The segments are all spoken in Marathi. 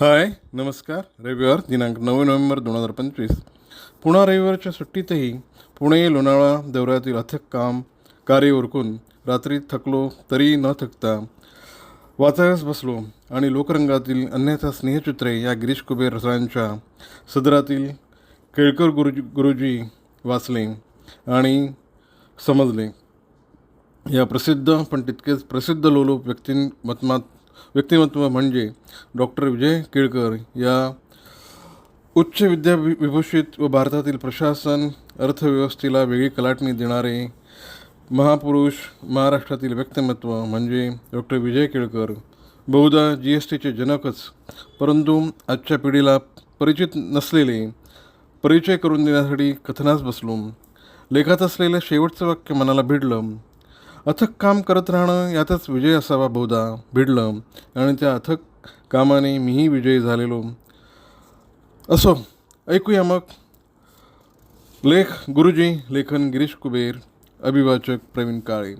हाय नमस्कार. रविवार दिनांक नऊ नोव्हेंबर दोन हजार पंचवीस. पुन्हा रविवारच्या सुट्टीतही पुणे लोणावळा दौऱ्यातील अथक काम कार्य उरकून रात्री थकलो तरी न थकता वाचायस बसलो आणि लोकरंगातील अन्यथा स्नेहचित्रे या गिरीश कुबेर सरांच्या सदरातील केळकर गुरुजी गुरुजी वाचले आणि समजले. या प्रसिद्ध पण तितकेच प्रसिद्ध लोलोप व्यक्तीं मतमात व्यक्तिमत्व म्हणजे डॉक्टर विजय केळकर या उच्च विद्या विभूषित व भारतातील प्रशासन अर्थव्यवस्थेला वेगळी कलाटणी देणारे महापुरुष महाराष्ट्रातील व्यक्तिमत्व म्हणजे डॉक्टर विजय केळकर. बहुधा जी एस टीचे जनकच. परंतु आजच्या पिढीला परिचित नसलेले परिचय करून देण्यासाठी कथनास बसलो. लेखात असलेलं शेवटचं वाक्य मनाला भिडलं. अथक काम करत राहणं यातच विजय असावा बहुधा भिडलं. आणि त्या अथक कामाने मीही विजयी झालेलो. असो ऐकूया मग. लेख गुरुजी लेखन गिरीश कुबेर अभिवाचक प्रवीण काळे.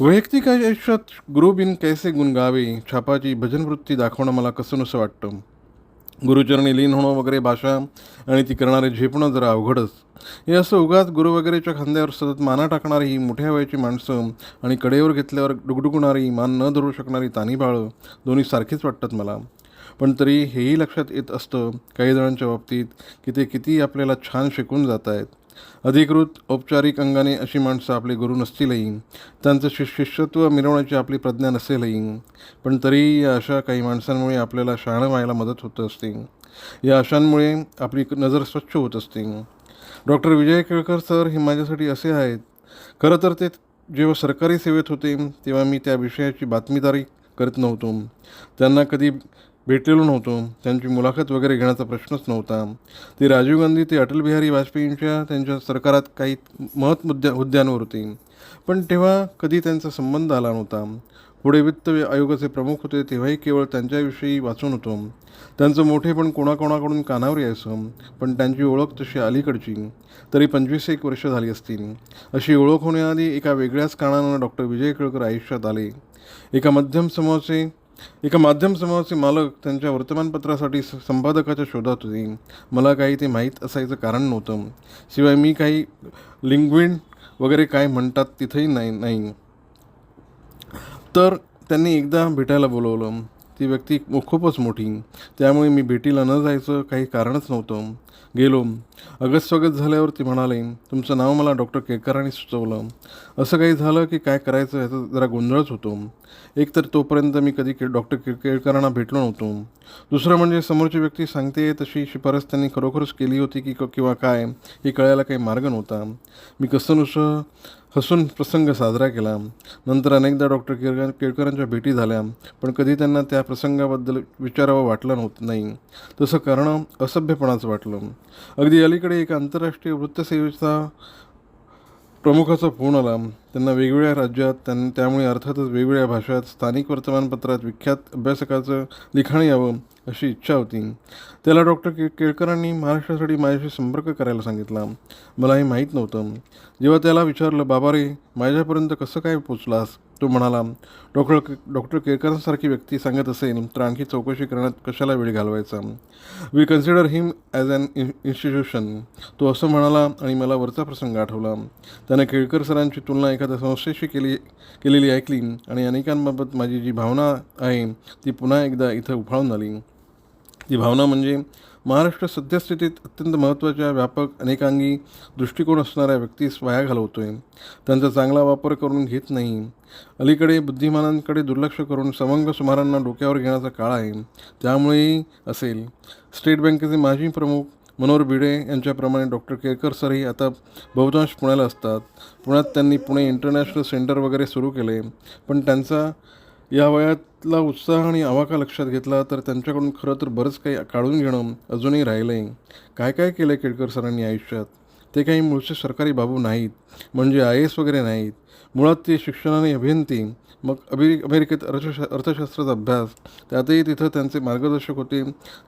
वैयक्तिक आयुष्यात गुरुबिन कैसे गुण गावे छापाची भजनवृत्ती दाखवणं मला कसं नसं वाटतं? गुरुचरणी लीन होणं वगैरे भाषा आणि ती करणारे झेपणं जरा अवघडच. हे असं उगाच गुरु वगैरेच्या खांद्यावर सतत माना टाकणारी ही मोठ्या वयाची माणसं आणि कडेवर घेतल्यावर डुगडुगणारी मान न धरू शकणारी तानी बाळं दोन्ही सारखीच वाटतात मला. पण तरी हेही लक्षात येत असतं काही जणांच्या बाबतीत की ते किती आपल्याला छान शिकून जात आहेत अधिकृत औपचारिक अंगाने अशी माणसं आपले गुरु नसतीलही. त्यांचं शि शिष्यत्व मिरवण्याची आपली प्रज्ञा नसेलही. पण तरीही या अशा काही माणसांमुळे आपल्याला शहाणं व्हायला मदत होत असते. या अशांमुळे आपली नजर स्वच्छ होत असते. डॉक्टर विजय केळकर सर हे माझ्यासाठी असे आहेत. खरं तर ते जेव्हा सरकारी सेवेत होते तेव्हा मी त्या विषयाची बातमीदारी करत नव्हतो. त्यांना कधी भेटलेलो नव्हतो. त्यांची मुलाखत वगैरे घेण्याचा प्रश्नच नव्हता. ते राजीव गांधी ते अटल बिहारी वाजपेयींच्या त्यांच्या सरकारात काही महत् मुद्द्या हुद्द्यांवर होते. पण तेव्हा कधी त्यांचा संबंध आला नव्हता. पुढे वित्त आयोगाचे प्रमुख होते तेव्हाही केवळ त्यांच्याविषयी वाचून होतो. त्यांचं मोठेपण कोणाकोणाकडून कानावर यायचं. पण त्यांची ओळख तशी अलीकडची. तरी पंचवीस एक वर्ष झाली असतील. अशी ओळख होण्याआधी एका वेगळ्याच कारणानं डॉक्टर विजय केळकर आयुष्यात आले. एका मध्यम समूहाचे एका माध्यम समूहाचे मालक त्यांच्या वर्तमानपत्रासाठी संपादकाच्या शोधात होते. मला काही ते माहीत असायचं कारण नव्हतं. शिवाय मी काही लिंग्विन वगैरे काय म्हणतात तिथेही नाही नाही. तर त्यांनी एकदा भेटायला बोलवलं. ती व्यक्ती खूपच मोठी. त्यामुळे मी भेटीला न जायचं काही कारणच नव्हतं. गेलो. अगस्त स्वागत झाल्यावर ती म्हणाले तुमचं नाव मला डॉक्टर केळकरांनी सुचवलं. असं काही झालं की काय करायचं ह्याचा जरा गोंधळच होतो. एकतर तोपर्यंत मी कधी के डॉक्टर केळकरांना भेटलो नव्हतो. दुसरं म्हणजे समोरची व्यक्ती सांगते तशी शिफारस त्यांनी खरोखरच केली होती की किंवा काय हे कळायला काही मार्ग नव्हता. मी कसं नुसतं हसून प्रसंग साजरा केला. नंतर अनेकदा डॉक्टर केळकर केळकरांच्या भेटी झाल्या पण कधी त्यांना त्या प्रसंगाबद्दल विचारावं वाटलं नव्हतं नाही. तसं करणं असभ्यपणाचं वाटलं. अगदी अलीकडे एका आंतरराष्ट्रीय वृत्तसेवेचा प्रमुखाचा फोन आला. त्यांना वेगवेगळ्या राज्यात त्यां त्यामुळे अर्थातच वेगवेगळ्या भाषात स्थानिक वर्तमानपत्रात विख्यात अभ्यासकाचं लिखाण यावं अशी इच्छा होती. त्याला डॉक्टर के केळकरांनी महाराष्ट्रासाठी माझ्याशी संपर्क करायला सांगितला. मला हे माहीत नव्हतं. जेव्हा त्याला विचारलं बाबा रे माझ्यापर्यंत कसं काय पोचलास? तो म्हणाला डॉक्टर डॉक्टर केळकरांसारखी व्यक्ती सांगत असेल तर आणखी चौकशी करण्यात कशाला वेळ घालवायचा? We consider him as an institution तो असं म्हणाला आणि मला वरचा प्रसंग आठवला. त्याने केळकर सरांची तुलना एखाद्या संस्थेशी केली केलेली ऐकली आणि अनेकांबाबत माझी जी भावना आहे ती पुन्हा एकदा इथं उफाळून आली. ही भावना म्हणजे महाराष्ट्र सद्यस्थितीत अत्यंत महत्त्वाच्या व्यापक अनेकांगी दृष्टिकोन असणाऱ्या व्यक्तीस वाया आहे त्यांचा चांगला वापर करून घेत नाही. अलीकडे बुद्धिमानांकडे दुर्लक्ष करून समंग सुमारांना डोक्यावर घेण्याचा काळ आहे. त्यामुळेही असेल. स्टेट बँकेचे माजी प्रमुख मनोहर भिडे यांच्याप्रमाणे डॉक्टर केळकर सरही आता बहुतांश पुण्याला असतात. पुण्यात त्यांनी पुणे इंटरनॅशनल सेंटर वगैरे सुरू केले. पण त्यांचा या वयातला उत्साह आणि आवाका लक्षात घेतला तर त्यांच्याकडून खरं तर बरंच काही काढून घेणं अजूनही राहिलं आहे काय काय केलं केळकर सरांनी आयुष्यात? ते काही मूळचे सरकारी बाबू नाहीत म्हणजे आय एस वगैरे नाहीत. मुळात ते शिक्षणाने अभियंती मग अभि अमेरिकेत अर्थशा अर्थशास्त्राचा अभ्यास त्यातही तिथं त्यांचे मार्गदर्शक होते.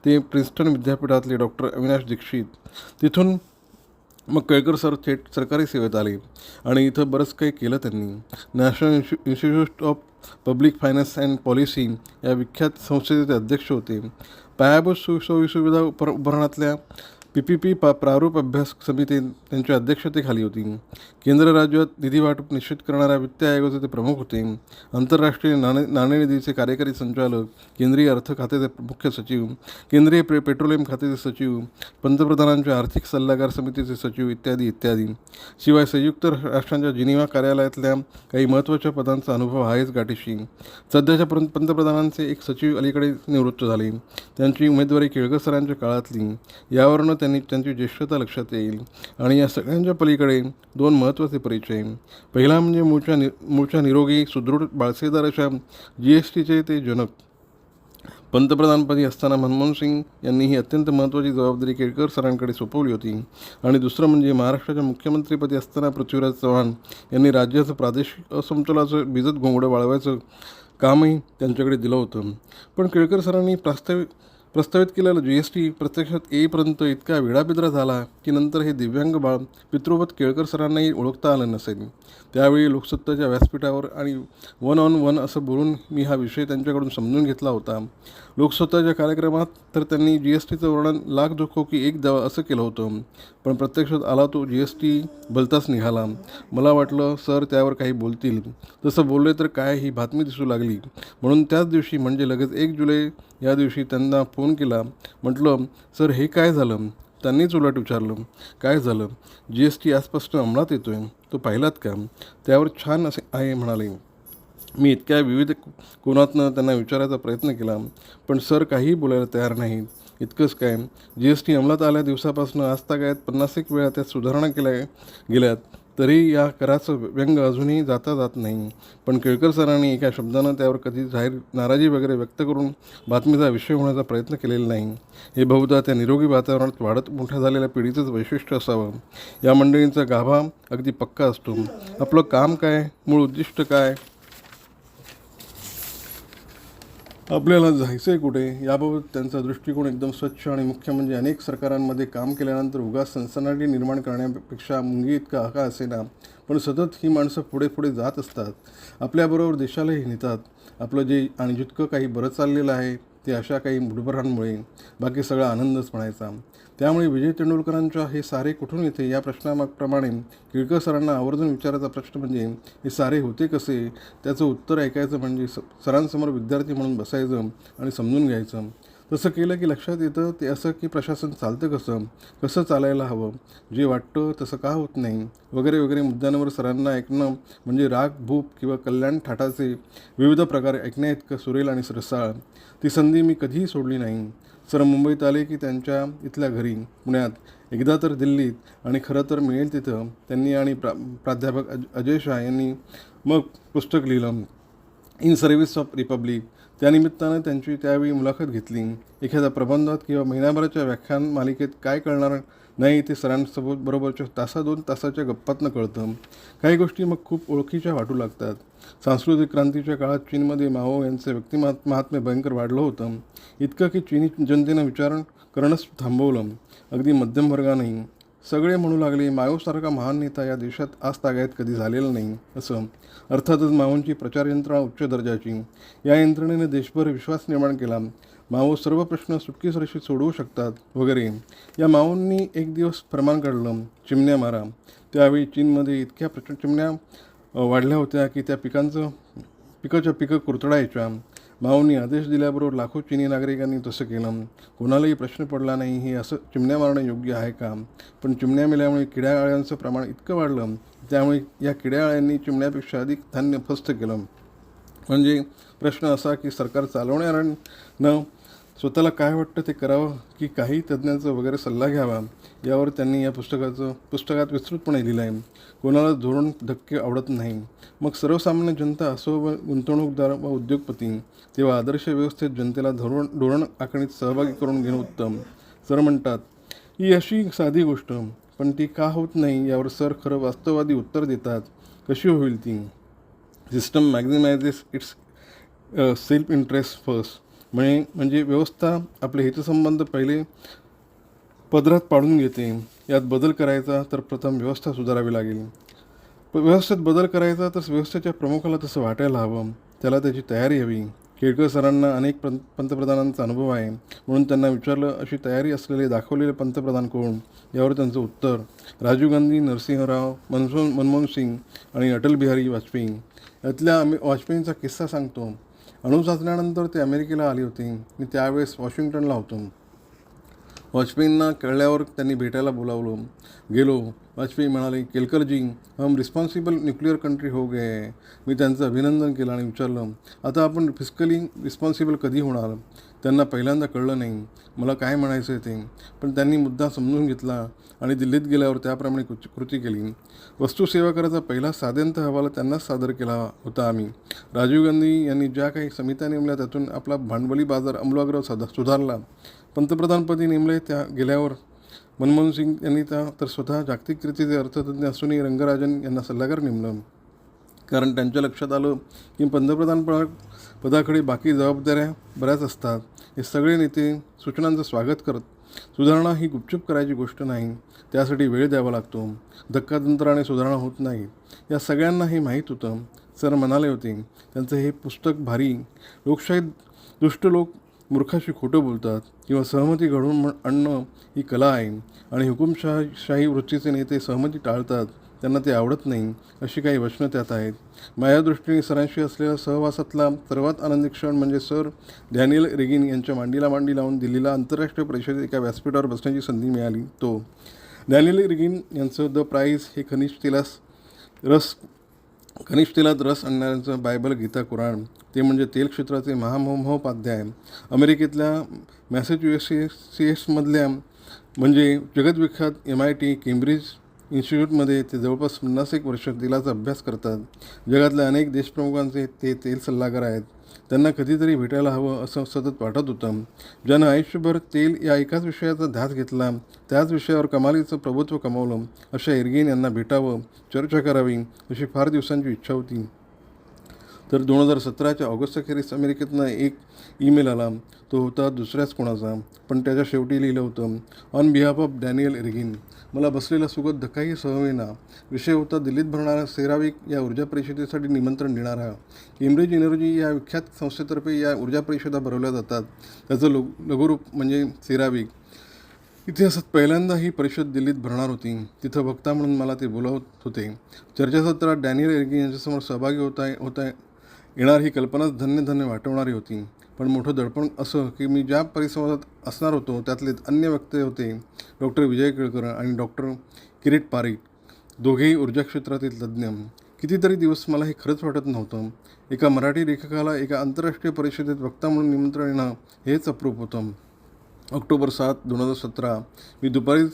ते प्रिन्स्टन विद्यापीठातले डॉक्टर अविनाश दीक्षित. तिथून मग केळकर सर थेट सरकारी सेवेत आले आणि इथं बरंच काही केलं त्यांनी. National इन्स्टि institute of public finance and policy या विख्यात संस्थेचे ते अध्यक्ष होते. पायाभूत सु सोयीसुविधा उपर उभारण्यातल्या पी पी पी पा प्रारूप अभ्यास समिती त्यांच्या अध्यक्षतेखाली होती. केंद्र राज्यात निधी वाटप निश्चित करणाऱ्या वित्त आयोगाचे ते प्रमुख होते. आंतरराष्ट्रीय नाणे नाणेनिधीचे कार्यकारी संचालक केंद्रीय अर्थ खात्याचे मुख्य सचिव केंद्रीय पे पेट्रोलियम खात्याचे सचिव पंतप्रधानांच्या आर्थिक सल्लागार समितीचे सचिव इत्यादी इत्यादी. शिवाय संयुक्त राष्ट्रांच्या जिनिवा कार्यालयातल्या काही महत्त्वाच्या पदांचा अनुभव आहेच गाठीशी. सध्याच्या पंतप्रधानांचे एक सचिव अलीकडे निवृत्त झाले. त्यांची उमेदवारी केळकर सरांच्या काळातली. यावरून त्यांनी त्यांची ज्येष्ठता लक्षात येईल. आणि या सगळ्यांच्या पलीकडे दोन महत्त्वाचे परिचय. पहिला म्हणजे मूळच्या नि मूळच्या निरोगी सुदृढ बाळसेदार अशा जी एस टीचे ते जनक. पंतप्रधानपदी असताना मनमोहन सिंग यांनी ही अत्यंत महत्त्वाची जबाबदारी केळकर सरांकडे सोपवली होती. आणि दुसरं म्हणजे महाराष्ट्राच्या मुख्यमंत्रीपदी असताना पृथ्वीराज चव्हाण यांनी राज्याचं प्रादेशिक असमतोलाचं भिजत घोंगडं वाळवायचं कामही त्यांच्याकडे दिलं होतं. पण केळकर सरांनी प्रास्ताविक प्रस्तावित केलेला जी एस टी प्रत्यक्षात येईपर्यंत इतका वेळाबिद्रा झाला की नंतर हे दिव्यांग बाळ पितृवत केळकर सरांनाही ओळखता आलं नसेल. त्यावेळी लोकसत्ताच्या व्यासपीठावर आणि वन ऑन वन असं बोलून मी हा विषय त्यांच्याकडून समजून घेतला होता. लोकसत्ताच्या कार्यक्रमात तर त्यांनी जी एस टीचं वर्णन लाख दुखो की एक द्यावा असं केलं होतं. पण प्रत्यक्षात आला तो जी एस टी भलताच निघाला. मला वाटलं सर त्यावर काही बोलतील. तसं बोलले तर काय ही बातमी दिसू लागली? म्हणून त्याच दिवशी म्हणजे लगेच एक जुलै या दिवशी त्यांना फोन केला. म्हटलं सर हे काय झालं? त्यांनीच उलट विचारलं काय झालं? जी एस टी आजपासून अंमलात येतो आहे तो पाहिलात का? त्यावर छान असे आहे म्हणाले. मी इतक्या विविध कोणातनं त्यांना विचारायचा प्रयत्न केला पण सर काहीही बोलायला तयार नाहीत. इतकंच काय जी एस टी अंमलात आल्या दिवसापासून आजतागायत पन्नास एक वेळा त्यात सुधारणा केल्या गेल्यात. तरी या कराचं व्यंग अजूनही जाता जात नाही. पण केळकर सरांनी एका शब्दानं त्यावर कधी जाहीर नाराजी वगैरे व्यक्त करून बातमीचा विषय होण्याचा प्रयत्न केलेला नाही. हे बहुधा त्या निरोगी वातावरणात वाढत मोठ्या झालेल्या पिढीचंच वैशिष्ट्य असावं. या मंडळींचा गाभा अगदी पक्का असतो. आपलं काम काय? मूळ उद्दिष्ट काय? आपल्याला जायचं आहे कुठे? याबाबत त्यांचा दृष्टिकोन एकदम स्वच्छ आणि मुख्य म्हणजे अनेक सरकारांमध्ये काम केल्यानंतर उगाच सनसनाटी निर्माण करण्यापेक्षा मुंगी इतका हका असेना. पण सतत ही माणसं पुढे पुढे जात असतात. आपल्याबरोबर देशालाही नेतात. आपलं जे आणि जितकं काही बरं चाललेलं आहे ते अशा काही मुठभरांमुळे बाकी सगळा आनंदच म्हणायचा. त्यामुळे विजय तेंडुलकरांच्या हे सारे कुठून येते या प्रश्नाप्रमाणे केळकर सरांना आवर्जून विचारायचा प्रश्न म्हणजे हे सारे होते कसे? त्याचं उत्तर ऐकायचं म्हणजे स सरांसमोर विद्यार्थी म्हणून बसायचं आणि समजून घ्यायचं. तसं केलं की लक्षात येतं ते असं की प्रशासन चालतं कसं? कसं चालायला हवं? जे वाटतं तसं का होत नाही? वगैरे वगैरे मुद्द्यांवर सरांना ऐकणं म्हणजे राग भूप किंवा कल्याण ठाटाचे विविध प्रकार ऐकण्याइतकं सुरेल आणि सरसाळ. ती संधी मी कधीही सोडली नाही. सर मुंबईत आले की त्यांच्या इथल्या घरी पुण्यात. एकदा तर दिल्लीत आणि खरं तर मिळेल तिथं. त्यांनी आणि प्रा प्राध्यापक अज अजय शाह यांनी मग पुस्तक लिहिलं. इन सर्व्हिस ऑफ रिपब्लिक त्यानिमित्तानं त्यांची त्यावेळी मुलाखत घेतली. एखाद्या प्रबंधात किंवा महिनाभराच्या व्याख्यान मालिकेत काय कळणार नाही ते सरांसोबत बरोबरच्या तासा दोन तासाच्या गप्पातनं कळतं. काही गोष्टी मग खूप ओळखीच्या वाटू लागतात. सांस्कृतिक क्रांतीच्या काळात चीनमध्ये माओ यांचे व्यक्तिमत महात्म्य भयंकर वाढलं होतं. इतकं की चीनी जनतेनं विचारण करणंच थांबवलं. अगदी मध्यमवर्गानंही. सगळे म्हणू लागले माओसारखा महान नेता या देशात आजतागायत कधी झालेला नाही. असं अर्थातच माओंची प्रचार यंत्रणा उच्च दर्जाची. या यंत्रणेने देशभर विश्वास निर्माण केला. माओ सर्व प्रश्न सुटकीसरशी सोडवू शकतात वगैरे. या माओंनी एक दिवस फरमान काढलं चिमण्या मारा. त्यावेळी चीनमध्ये इतक्या प्रचंड चिमण्या वाढल्या होत्या की त्या पिकांचं पिकाच्या पिकं कुरतडायच्या. माऊंनी आदेश दिल्याबरोबर लाखो चिनी नागरिकांनी तसं केलं. कोणालाही प्रश्न पडला नाही हे असं चिमण्या मारणं योग्य आहे का? पण चिमण्या मेल्यामुळे किड्याआळ्यांचं प्रमाण इतकं वाढलं त्यामुळे या किड्याआळ्यांनी चिमण्यापेक्षा अधिक धान्य फस्त केलं. म्हणजे प्रश्न असा की सरकार चालवणाऱ्यांनं स्वतःला काय वाटतं ते करावं की काही तज्ज्ञांचा वगैरे सल्ला घ्यावा यावर त्यांनी या पुस्तकाचं पुस्तकात विस्तृतपणे लिहिलं आहे कोणाला धोरण धक्के आवडत नाही. मग सर्वसामान्य जनता असो व गुंतवणूकदार व उद्योगपती तेव्हा आदर्श व्यवस्थेत जनतेला धोरण धोरण आखणीत सहभागी करून घेणं उत्तम. सर म्हणतात ही अशी साधी गोष्ट पण ती का होत नाही यावर सर खरं वास्तववादी उत्तर देतात. कशी होईल ती? System maximises its self interest first. म्हणजे म्हणजे व्यवस्था आपले हितसंबंध पहिले पदरात पाडून घेते. यात बदल करायचा तर प्रथम व्यवस्था सुधारावी लागेल. व्यवस्थेत बदल करायचा तर व्यवस्थेच्या प्रमुखाला तसं वाटायला हवं. त्याला त्याची तयारी हवी. केळकर सरांना अनेक पं पंतप्रधानांचा अनुभव आहे. म्हणून त्यांना विचारलं अशी तयारी असलेले दाखवलेले पंतप्रधान कोण? यावर त्यांचं उत्तर राजीव गांधी नरसिंहराव मनसो मनमोहन सिंग आणि अटल बिहारी वाजपेयी. यातल्या आम्ही वाजपेयींचा किस्सा सांगतो. अणुचाचण्यानंतर ते अमेरिकेला आली होती. मी त्यावेळेस वॉशिंग्टनला होतो. वाजपेयींना कळल्यावर त्यांनी भेटायला बोलावलं. गेलो. वाजपेयी म्हणाले केलकरजी हम रिस्पॉन्सिबल न्यूक्लिअर कंट्री हो गए मी त्यांचं अभिनंदन केलं आणि विचारलं आता आपण फिस्कली रिस्पॉन्सिबल कधी होणार? त्यांना पहिल्यांदा कळलं नाही. मला काय म्हणायचं आहे ते? पण त्यांनी मुद्दा समजून घेतला आणि दिल्लीत गेल्यावर त्याप्रमाणे कृती कृती केली. वस्तूसेवा कराचा पहिला साध्यंत हवाला त्यांनाच सादर केला होता आम्ही. राजीव गांधी यांनी ज्या काही समित्या नेमल्या त्यातून आपला भांडवली बाजार अंमलाग्र सदा सुधारला. पंतप्रधानपदी नेमले त्या गेल्यावर मनमोहन सिंग यांनी त्या तर स्वतः जागतिक कृतीचे अर्थतज्ञ असूनही रंगराजन यांना सल्लागार नेमलं. कारण त्यांच्या लक्षात आलं की पंतप्रधान पदाकडे बाकी जबाबदाऱ्या बऱ्याच असतात. हे सगळे नेते सूचनांचं स्वागत करत सुधारणा ही गुपचूप करायची गोष्ट नाही त्यासाठी वेळ द्यावा लागतो. धक्कातंत्राने सुधारणा होत नाही. या सगळ्यांना हे माहीत होतं. सर म्हणाले होते त्यांचं हे पुस्तक भारी लोकशाहीत दुष्ट लोक मूर्खाशी खोटं बोलतात किंवा सहमती घडवून आणणं ही कला आहे आणि हुकुमशाही शाही वृत्तीचे नेते सहमती टाळतात त्यांना ते आवडत नाही अशी काही वचनं त्यात आहेत. माझ्या दृष्टीने सरांशी असलेल्या सहवासातला सर्वात आनंदी क्षण म्हणजे सर डॅनियल रेगिन यांच्या मांडीला मांडी लावून दिल्लीला आंतरराष्ट्रीय परिषदेत एका व्यासपीठावर बसण्याची संधी मिळाली. तो डॅनियल रेगिन यांचं द प्राईज हे खनिज तेलास रस खनिज तेलात रस आणणाऱ्यांचं बायबल गीता कुराण ते म्हणजे तेल क्षेत्राचे महामहोपाध्याय अमेरिकेतल्या मॅसेच्युएसेट्समधल्या म्हणजे जगतविख्यात एम आय टी केम्ब्रिज इन्स्टिट्यूटमध्ये ते जवळपास पन्नास एक वर्ष तेलाचा अभ्यास करतात. जगातल्या अनेक देशप्रमुखांचे ते तेल सल्लागार आहेत. त्यांना कधीतरी भेटायला हवं असं सतत वाटत होतं. ज्यानं आयुष्यभर तेल या एकाच विषयाचा ध्यास घेतला त्याच विषयावर कमालीचं प्रभुत्व कमावलं अशा एरगेन यांना भेटावं चर्चा करावी अशी फार दिवसांची इच्छा होती. तर दोन हजार सतराच्या ऑगस्ट अखेरीस अमेरिकेतनं एक ईमेल आला. तो होता दुसऱ्याच कोणाचा? पण त्याच्या शेवटी लिहिलं होतं on behalf of Daniel Yergin मला बसलेला सुगत धक्काही सहवेना विषय होता दिल्लीत भरणारा सेराविक या ऊर्जा परिषदेसाठी निमंत्रण देणारा. केम्ब्रिज एनर्जी या विख्यात संस्थेतर्फे या ऊर्जा परिषदा भरवल्या जातात. त्याचं लो लघुरूप म्हणजे सेराविक. इतिहासात पहिल्यांदा ही परिषद दिल्लीत भरणार होती. तिथं वक्ता म्हणून मला ते बोलावत होते. चर्चासत्रात डॅनियल एरगिन यांच्यासमोर सहभागी होता होता येणार ही कल्पनाच धन्य धन्य वाटवणारी होती. पण मोठं दडपण असं की मी ज्या परिसरात असणार होतो त्यातले अन्य व्यक्ती होते. डॉक्टर विजय केळकर आणि डॉक्टर किरीट पारिक दोघेही ऊर्जा क्षेत्रातील तज्ज्ञ. कितीतरी दिवस मला हे खरंच वाटत नव्हतं. एका मराठी लेखकाला एका आंतरराष्ट्रीय परिषदेत वक्ता म्हणून निमंत्रण येणं हेच अप्रूप होतं. ऑक्टोबर सात दोन हजार सतरा मी दुपारीच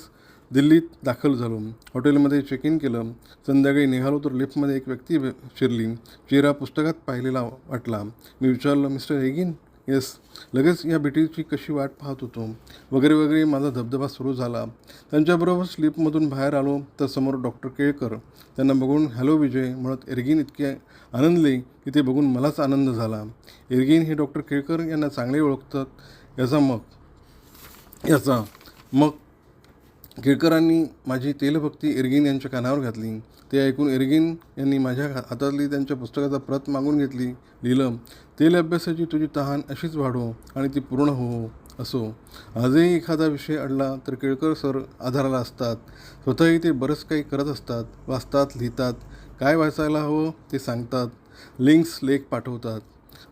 दिल्लीत दाखल झालो. हॉटेलमध्ये चेक इन केलं. संध्याकाळी निघालो तर लिफ्टमध्ये एक व्यक्ती शिरली. चेहरा पुस्तकात पाहिलेला वाटला. मी विचारलं मिस्टर हेगिन? येस. लगेच या भेटीची कशी वाट पाहत होतो? वगैरे वगैरे. माझा धबधबा सुरू झाला. त्यांच्याबरोबर स्लिपमधून बाहेर आलो तर समोर डॉक्टर केळकर. त्यांना बघून हॅलो विजय. म्हणत एरगिन इतके आनंदले की ते बघून मलाच आनंद झाला. एरगिन हे डॉक्टर केळकर यांना चांगले ओळखतात. याचा मग याचा मग केळकरांनी माझी तेलभक्ती एरगिन यांच्या कानावर घातली. ते ऐकून एरगिन यांनी माझ्या हातातली त्यांच्या पुस्तकाचा प्रत मागून घेतली. लिहिलं तेल अभ्यासाची तुझी तहान अशीच वाढो आणि ती पूर्ण हो, हो असो. आजही एखादा विषय अडला तर केळकर सर आधाराला असतात. स्वतःही ते बरंच काही करत असतात. वाचतात लिहितात. काय वाचायला हवं ते सांगतात. लिंक्स लेख पाठवतात.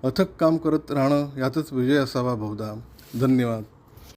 अथक काम करत राहणं यातच विजय असावा बहुधा. धन्यवाद.